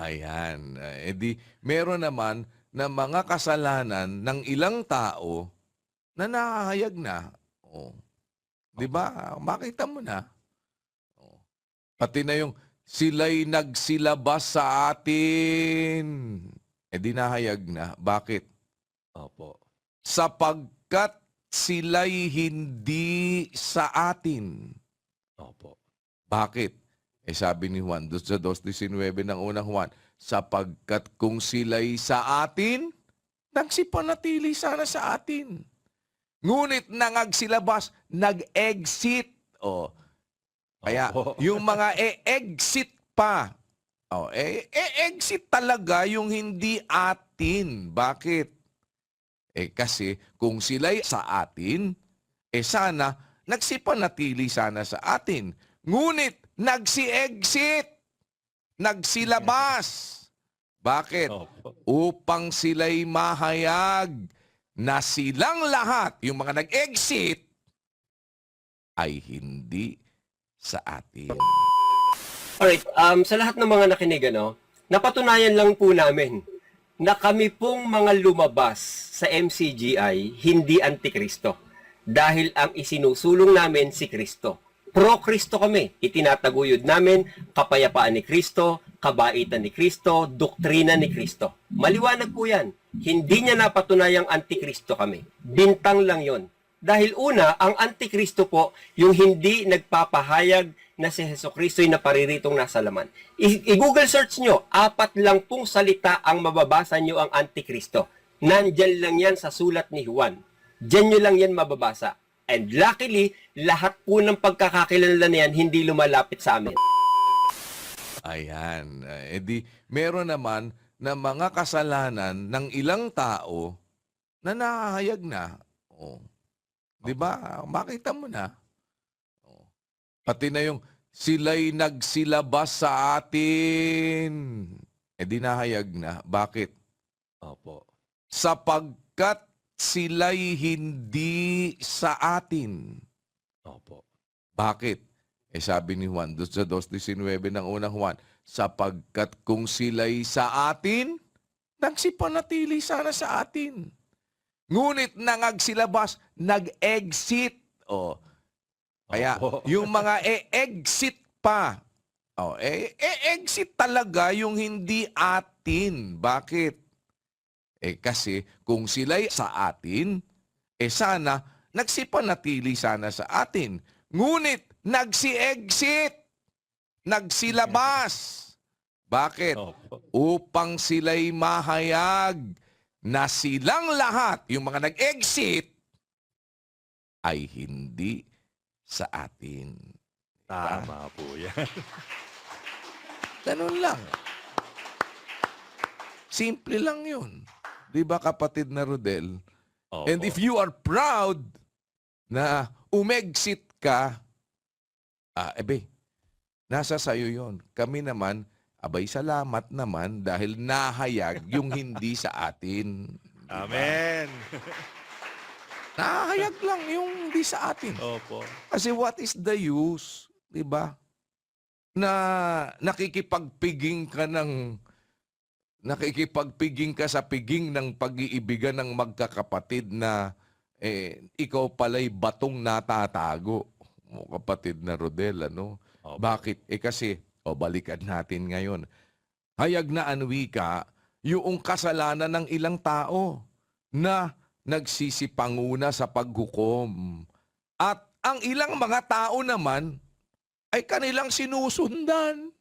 Ayan. Eh di, meron naman na mga kasalanan ng ilang tao na nahahayag na. Oh. 'Di ba? Makita mo na. Oh. Pati na yung sila'y nagsilabas sa atin. Eh di nahayag na. Bakit? Opo. Sapagkat sila'y hindi sa atin. Opo. Bakit? Eh sabi ni Juan, doon sa 2.19 ng unang Juan, sapagkat kung sila'y sa atin, nagsipanatili sana sa atin. Ngunit nangagsilabas, nag-exit. O, kaya yung mga e-exit pa, o, eh, e-exit talaga yung hindi atin. Bakit? Eh kasi kung sila'y sa atin, eh sana nagsipanatili sana sa atin. Ngunit nagsi-exit, nagsilabas. Bakit? Upang sila'y mahayag na silang lahat, yung mga nag-exit, ay hindi sa atin. Alright, um, sa lahat ng mga nakinig, ano, napatunayan lang po namin na kami pong mga lumabas sa MCGI hindi antikristo. Dahil ang isinusulong namin si Kristo. Pro-Kristo kami. Itinataguyod namin kapayapaan ni Kristo, kabaitan ni Kristo, doktrina ni Kristo. Maliwanag po yan. Hindi niya napatunayang antikristo kami. Bintang lang yon. Dahil una, ang antikristo po, yung hindi nagpapahayag na si Heso Kristo na pariritong nasa laman. I-Google search nyo, apat lang pong salita ang mababasa nyo ang antikristo. Nandyan lang yan sa sulat ni Juan. Diyan nyo lang yan mababasa. And luckily, lahat po ng pagkakakilala na yan hindi lumalapit sa amin. Ayan. Eh di, meron naman na mga kasalanan ng ilang tao na nahahayag na. Oh. 'Di ba? Makita mo na. Oh. Pati na yung sila'y nagsilabas sa atin. Eh di nahayag na. Bakit? Opo. Sapagkat sila'y hindi sa atin. Opo. Bakit? Eh sabi ni Juan, doon sa 2.19 ng unang Juan, sapagkat kung sila'y sa atin, nagsipanatili sana sa atin. Ngunit nangagsilabas, nag-exit. O, kaya Opo. yung mga e-exit pa, o, eh, e-exit talaga yung hindi atin. Bakit? Eh kasi kung sila'y sa atin, eh sana nagsipanatili sana sa atin. Ngunit nagsi-exit, nagsilabas. Bakit? Upang sila'y mahayag na silang lahat, yung mga nag-exit, ay hindi sa atin. Tama po yan. Ganun lang. Simple lang yun. Di ba kapatid na Rodel? Opo. And if you are proud na umexit ka, ah, ebe, nasa sayo yon. Kami naman, abay salamat naman dahil nahayag yung hindi sa atin. Di ba? Amen. Nahayag lang yung hindi sa atin. Opo. Kasi what is the use, 'di ba? Na nakikipagpiging ka ng nakikipagpiging ka sa piging ng pag-iibigan ng magkakapatid na eh, ikaw pala'y batong natatago. O, kapatid na Rodel, ano? Opo. Bakit? Eh kasi, o balikan natin ngayon. Hayag na anwika yung kasalanan ng ilang tao na nagsisipanguna sa paghukom. At ang ilang mga tao naman ay kanilang sinusundan.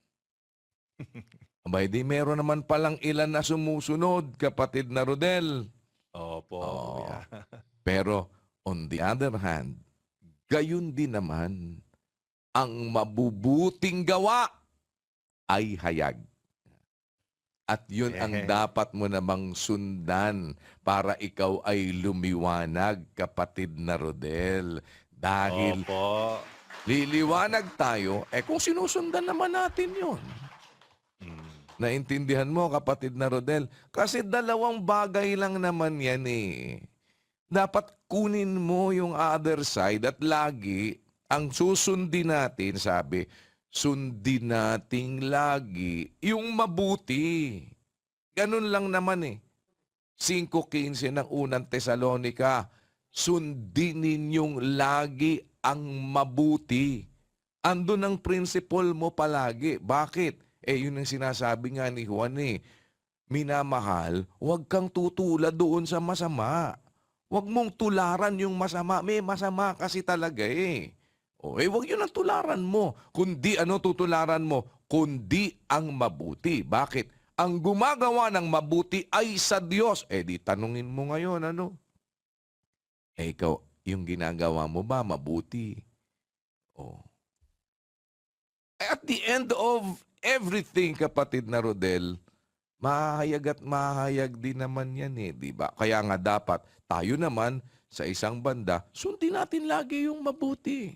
Abay, di meron naman palang ilan na sumusunod, kapatid na Rodel. Opo. Oo. Yeah. Pero on the other hand, gayon din naman ang mabubuting gawa ay hayag. At yun ang dapat mo namang sundan para ikaw ay lumiwanag, kapatid na Rodel. Dahil Opo. liliwanag tayo, eh kung sinusundan naman natin yun. Naintindihan mo, kapatid na Rodel? Kasi dalawang bagay lang naman yan eh. Dapat kunin mo yung other side at lagi ang susundin natin, sabi, sundin nating lagi yung mabuti. Ganun lang naman eh. 5.15 ng unang Tesalonika, sundin ninyong lagi ang mabuti. Andun ang principle mo palagi. Bakit? Eh, yun ang sinasabi nga ni Juan eh. Minamahal, huwag kang tutula doon sa masama. Huwag mong tularan yung masama. May masama kasi talaga eh. O, eh, huwag yun ang tularan mo. Kundi ano tutularan mo? Kundi ang mabuti. Bakit? Ang gumagawa ng mabuti ay sa Diyos. Eh di tanungin mo ngayon ano? Eh ikaw, yung ginagawa mo ba mabuti? Oh. At the end of everything, kapatid na Rodel, mahayag at mahayag din naman yan eh, di ba? Kaya nga dapat tayo naman sa isang banda, sundin natin lagi yung mabuti.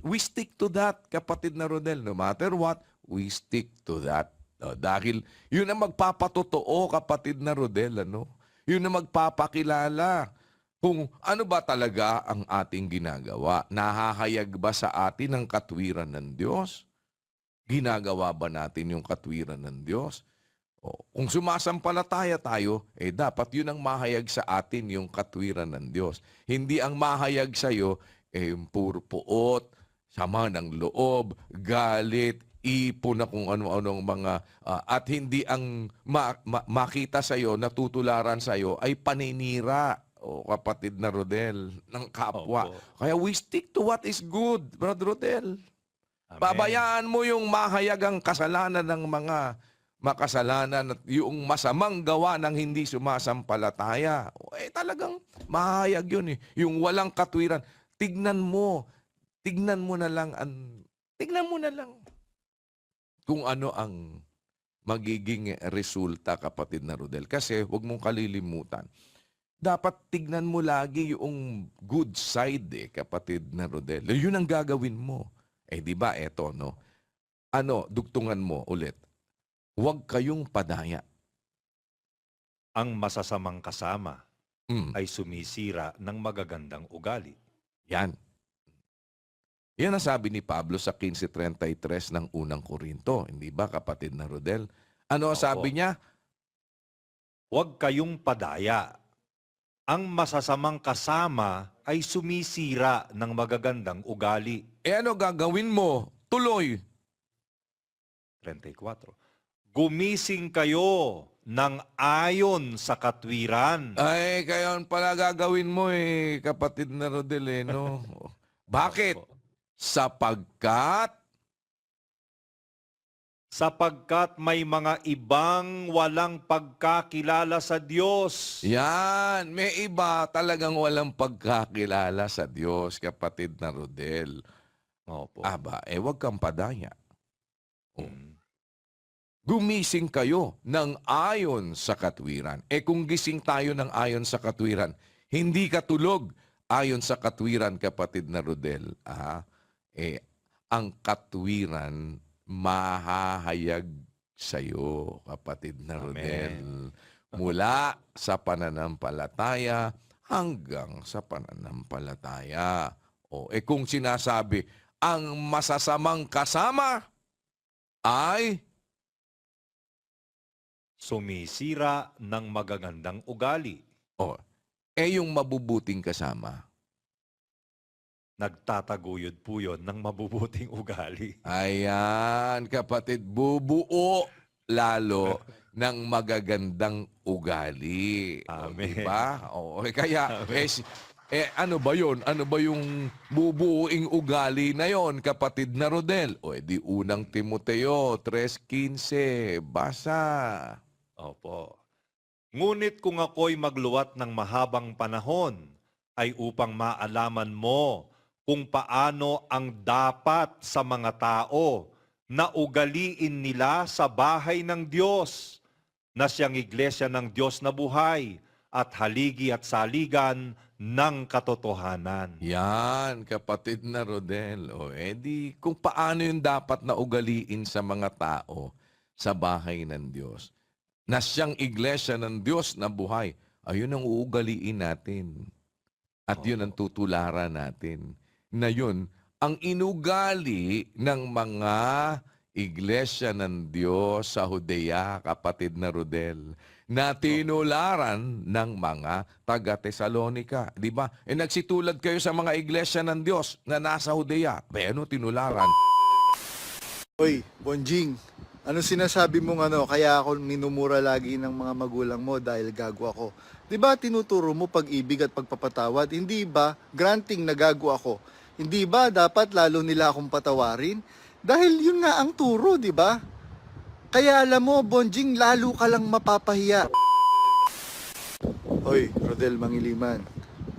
We stick to that, kapatid na Rodel. No matter what, we stick to that. O, dahil yun ang magpapatotoo, kapatid na Rodel. Ano? Yun ang magpapakilala kung ano ba talaga ang ating ginagawa. Nahahayag ba sa atin ang katwiran ng Diyos? Ginagawa ba natin yung katwiran ng Diyos? O, kung sumasampalataya tayo, eh dapat yun ang mahayag sa atin yung katwiran ng Diyos. Hindi ang mahayag sa iyo eh yung puro puot, sama ng loob, galit, ipon na kung ano-anong mga ah, at hindi ang ma- ma- makita sa iyo, natutularan sa iyo ay paninira o kapatid na Rodel ng kapwa. Opo. Kaya we stick to what is good, Brother Rodel. Amen. Pabayaan mo yung mahayagang kasalanan ng mga makasalanan at yung masamang gawa ng hindi sumasampalataya. Eh talagang mahayag yun eh. Yung walang katwiran. Tignan mo. Tignan mo na lang ang tignan mo na lang kung ano ang magiging resulta kapatid na Rodel. Kasi huwag mong kalilimutan. Dapat tignan mo lagi yung good side eh, kapatid na Rodel. Yun ang gagawin mo. Eh di ba eto no? Ano, dugtungan mo ulit. Huwag kayong padaya. Ang masasamang kasama Mm, ay sumisira ng magagandang ugali. yan. Yan ang sabi ni Pablo sa 15.33 ng unang Korinto. Hindi ba kapatid na Rodel? Ano ang sabi niya? Huwag kayong padaya. Ang masasamang kasama ay sumisira ng magagandang ugali. Eh ano gagawin mo? Tuloy. 34. Gumising kayo ng ayon sa katwiran. Ay, kayon pala gagawin mo eh, kapatid na Rodel eh? Bakit? Sapagkat Sapagkat may mga ibang walang pagkakilala sa Diyos. Yan, may iba talagang walang pagkakilala sa Diyos, kapatid na Rodel. Opo. Aba, eh wag kang padaya. Mm. Gumising kayo ng ayon sa katwiran. Eh kung gising tayo ng ayon sa katwiran, hindi ka tulog ayon sa katwiran, kapatid na Rodel. Ah, eh, ang katwiran mahahayag sa'yo, kapatid na. Rodel. Mula sa pananampalataya hanggang sa pananampalataya. O, eh kung sinasabi, ang masasamang kasama ay Sumisira ng magagandang ugali. o eh yung mabubuting kasama. Nagtataguyod po yun ng mabubuting ugali. Ayan, kapatid, bubuo lalo ng magagandang ugali. O, Amen. Diba? O, eh, kaya, Amen. eh, eh, ano ba yon? Ano ba yung bubuuing ugali na yon, kapatid na Rodel? O, edi unang Timoteo 3.15. Basa. Opo. Ngunit kung ako'y magluwat ng mahabang panahon, ay upang maalaman mo kung paano ang dapat sa mga tao na ugaliin nila sa bahay ng Diyos, na siyang iglesia ng Diyos na buhay at haligi at saligan ng katotohanan. Yan, kapatid na Rodel. O, edi, kung paano yung dapat na ugaliin sa mga tao sa bahay ng Diyos. Na siyang iglesia ng Diyos na buhay. Ayun ang uugaliin natin. At yun ang tutularan natin. Na yun ang inugali ng mga iglesia ng Diyos sa Judea, kapatid na Rodel, na tinularan ng mga taga-Tesalonika. Di ba? E nagsitulad kayo sa mga iglesia ng Diyos na nasa Judea. Ba, ano tinularan? Oy, Bonjing, ano sinasabi mong ano, kaya ako minumura lagi ng mga magulang mo dahil gago ako. 'Di ba tinuturo mo pag-ibig at pagpapatawad? Hindi ba granting na gago ako? Hindi ba dapat lalo nila akong patawarin? Dahil yun nga ang turo, 'di ba? Kaya alam mo, Bonjing, lalo ka lang mapapahiya. Hoy, Rodel Mangiliman,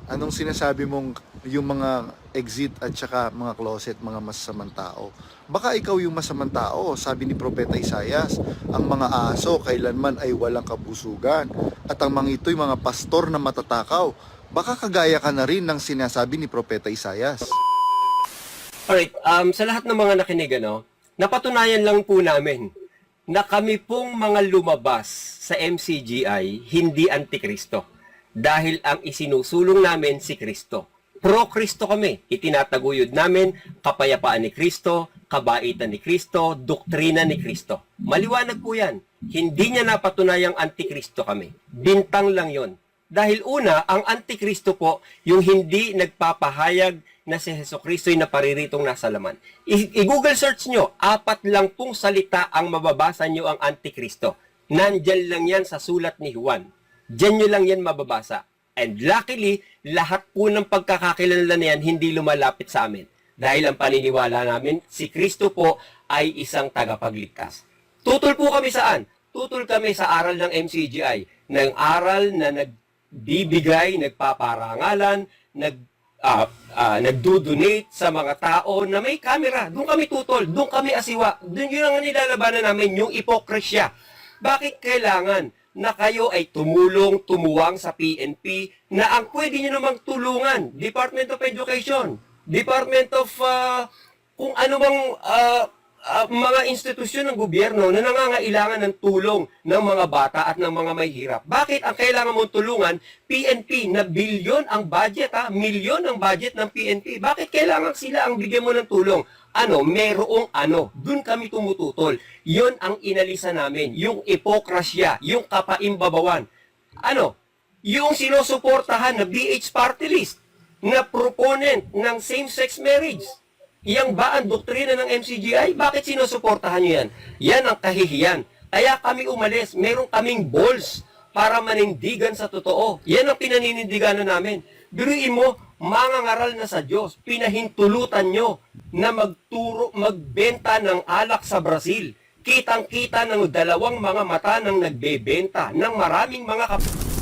anong sinasabi mong yung mga exit at saka mga closet, mga masasamang tao? Baka ikaw yung masamang tao, sabi ni Propeta Isayas, ang mga aso kailanman ay walang kabusugan at ang mga ito'y mga pastor na matatakaw. Baka kagaya ka na rin ng sinasabi ni Propeta Isayas. Alright, um, sa lahat ng mga nakinig, ano, napatunayan lang po namin na kami pong mga lumabas sa MCGI hindi antikristo. Dahil ang isinusulong namin si Kristo. Pro-Kristo kami. Itinataguyod namin kapayapaan ni Kristo, kabaitan ni Kristo, doktrina ni Kristo. Maliwanag po yan. Hindi niya napatunayang antikristo kami. Bintang lang yon. Dahil una, ang antikristo po, yung hindi nagpapahayag na si Heso Kristo ay napariritong nasa laman. I-Google search nyo, apat lang pong salita ang mababasa nyo ang antikristo. Nandyan lang yan sa sulat ni Juan. Diyan nyo lang yan mababasa. And luckily, lahat po ng pagkakakilala na yan hindi lumalapit sa amin. Dahil ang paniniwala namin, si Kristo po ay isang tagapagligtas. Tutol po kami saan? Tutol kami sa aral ng MCGI, ng aral na nagbibigay, nagpaparangalan, nag ah, ah, nagdo-donate sa mga tao na may camera. Doon kami tutol, doon kami asiwa. Doon yun ang nilalabanan namin, yung ipokresya. Bakit kailangan na kayo ay tumulong, tumuwang sa PNP na ang pwede nyo namang tulungan, Department of Education, Department of ah, kung ano bang ah, ah, mga institusyon ng gobyerno na nangangailangan ng tulong ng mga bata at ng mga may hirap. Bakit ang kailangan mong tulungan, PNP, na bilyon ang budget, ha? milyon ang budget ng PNP. Bakit kailangan sila ang bigyan mo ng tulong? Ano, merong ano, dun kami tumututol. Yon ang inalisa namin, yung ipokrasya, yung kapaimbabawan. Ano, yung sinusuportahan na BH party list, na proponent ng same-sex marriage. Yang ba ang doktrina ng MCGI? Bakit sinusuportahan nyo yan? Yan ang kahihiyan. Kaya kami umalis. Meron kaming balls para manindigan sa totoo. Yan ang pinaninindigan na namin. Biruin mo, mangangaral na sa Diyos. Pinahintulutan nyo na magturo, magbenta ng alak sa Brazil. Kitang-kita ng dalawang mga mata ng nagbebenta ng maraming mga kap-